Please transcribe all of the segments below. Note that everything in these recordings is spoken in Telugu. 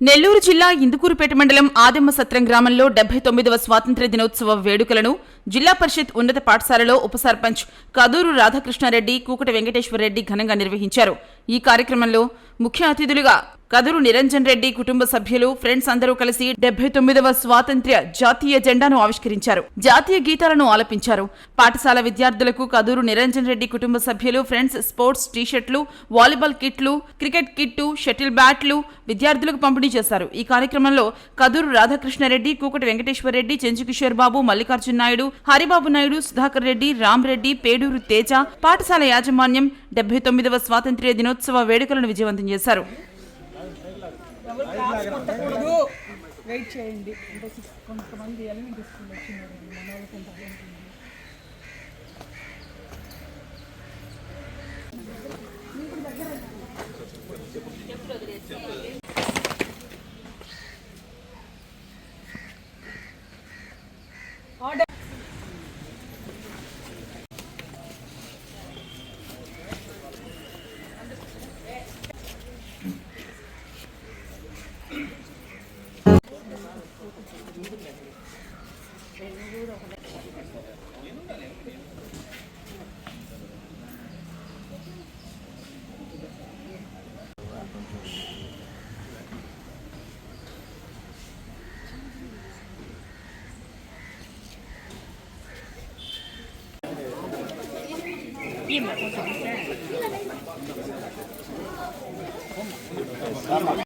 నెల్లూరు జిల్లా ఇందుకూరుపేట మండలం ఆదెమ్మ సత్రం గ్రామంలో డెబ్బై తొమ్మిదవ స్వాతంత్ర్య దినోత్సవ వేడుకలను జిల్లా పరిషత్ ఉన్నత పాఠశాలలో ఉప సర్పంచ్ కదూరు రాధాకృష్ణారెడ్డి కూకట వెంకటేశ్వరరెడ్డి ఘనంగా నిర్వహించారు. ఈ కార్యక్రమంలో ముఖ్య అతిథులుగా కదూరు నిరంజన్ రెడ్డి కుటుంబ సభ్యులు ఫ్రెండ్స్ అందరూ కలిసి డెబ్బై తొమ్మిదవ స్వాతంత్ర్య జాతీయ జెండాను ఆవిష్కరించారు. జాతీయ గీతాలను ఆలపించారు. పాఠశాల విద్యార్థులకు కదూరు నిరంజన్ రెడ్డి కుటుంబ సభ్యులు ఫ్రెండ్స్ స్పోర్ట్స్ టీషర్ట్లు వాలీబాల్ కిట్లు క్రికెట్ కిట్టు షటిల్ బ్యాట్లు విద్యార్థులకు పంపిణీ చేశారు. ఈ కార్యక్రమంలో కదూరు రాధాకృష్ణారెడ్డి కూకటి వెంకటేశ్వరరెడ్డి చెంచుకిషోర్ బాబు మల్లికార్జున నాయుడు హరిబాబు నాయుడు సుధాకర్ రెడ్డి రామ్రెడ్డి పేడూరు తేజ పాఠశాల యాజమాన్యం డెబ్బై తొమ్మిదవ స్వాతంత్ర్య దినోత్సవ వేడుకలను విజయవంతం చేశారు. ఎవరు క్లాస్ కొట్టకూడదు వెయిట్ చేయండి. అంటే కొంతమంది ఎలిమెంట్ స్కూల్ వచ్చినారు మన వాళ్ళకి కొంత Dime, por favor.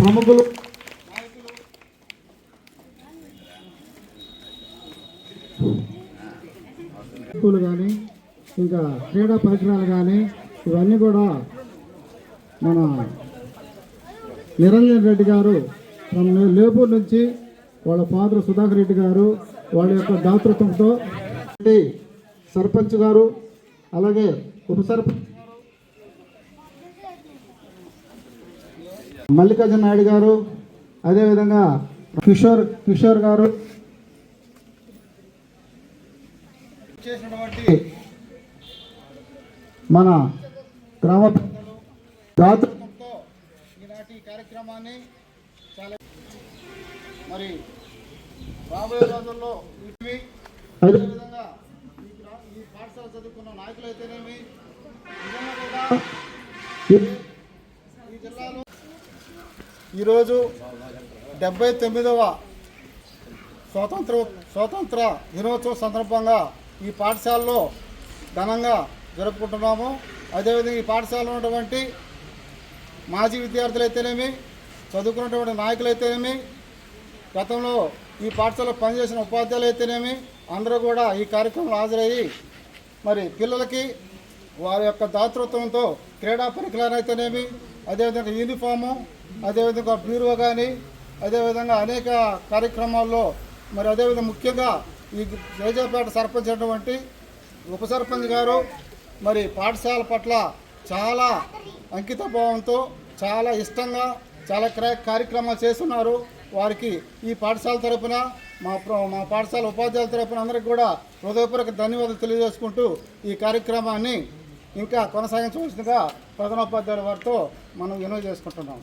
ప్రముఖులు. వస్తువులు కానీ ఇంకా క్రీడా పరికరాలు కానీ ఇవన్నీ కూడా మన నిరంజన్ రెడ్డి గారు మన లేపూర్ నుంచి వాళ్ళ ఫాదర్ సుధాకర్ రెడ్డి గారు వాళ్ళ యొక్క దాతృత్వంతో సర్పంచ్ గారు అలాగే ఉప మల్లికార్జున నాయుడు గారు అదేవిధంగా కిషోర్ కిషోర్ గారు. చేసినటువంటి మన గ్రామ దాతృత్వంతో ఈనాటి కార్యక్రమాన్ని చాలా మరి రాబోయే రోజుల్లో ఇవి. అదేవిధంగా ఈ పాఠశాల చదువుకున్న నాయకులు అయితేనేమి కూడా ఈరోజు డెబ్బై తొమ్మిదవ స్వాతంత్ర స్వాతంత్ర దినోత్సవం సందర్భంగా ఈ పాఠశాలలో ఘనంగా జరుపుకుంటున్నాము. అదేవిధంగా ఈ పాఠశాలలో ఉన్నటువంటి మాజీ విద్యార్థులు అయితేనేమి చదువుకున్నటువంటి నాయకులు అయితేనేమి గతంలో ఈ పాఠశాలలో పనిచేసిన ఉపాధ్యాయులు అయితేనేమి అందరూ కూడా ఈ కార్యక్రమంలో హాజరయ్యి మరి పిల్లలకి వారి యొక్క దాతృత్వంతో క్రీడా పరికరాలు అయితేనేమి అదేవిధంగా యూనిఫాము అదేవిధంగా బ్యూరో కానీ అదేవిధంగా అనేక కార్యక్రమాల్లో మరి అదేవిధంగా ముఖ్యంగా ఈ జయజయపేట సర్పంచ్ అటువంటి ఉప సర్పంచ్ గారు మరి పాఠశాల పట్ల చాలా అంకిత భావంతో చాలా ఇష్టంగా చాలా క్ర- కార్యక్రమాలు చేస్తున్నారు. వారికి ఈ పాఠశాల తరపున మా మా పాఠశాల ఉపాధ్యాయుల తరపున అందరికి కూడా హృదయపూర్వక ధన్యవాదాలు తెలియజేసుకుంటూ ఈ కార్యక్రమాన్ని ఇంకా కొనసాగించవలసిందిగా ప్రధానోపాధ్యాయుల వారితో మనం వినోద్ చేసుకుంటున్నాం.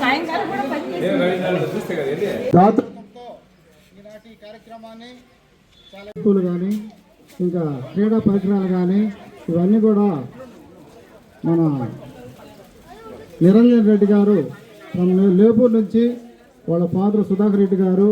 సాయంకాలం కూడా పని దాతృత్వంతో ఈనాటి ఈ కార్యక్రమాన్ని చాలా కానీ ఇంకా క్రీడా పరికరాలు కానీ ఇవన్నీ కూడా మన నిరంజన్ రెడ్డి గారు మన లేపూర్ నుంచి వాళ్ళ ఫాదర్ సుధాకర్ రెడ్డి గారు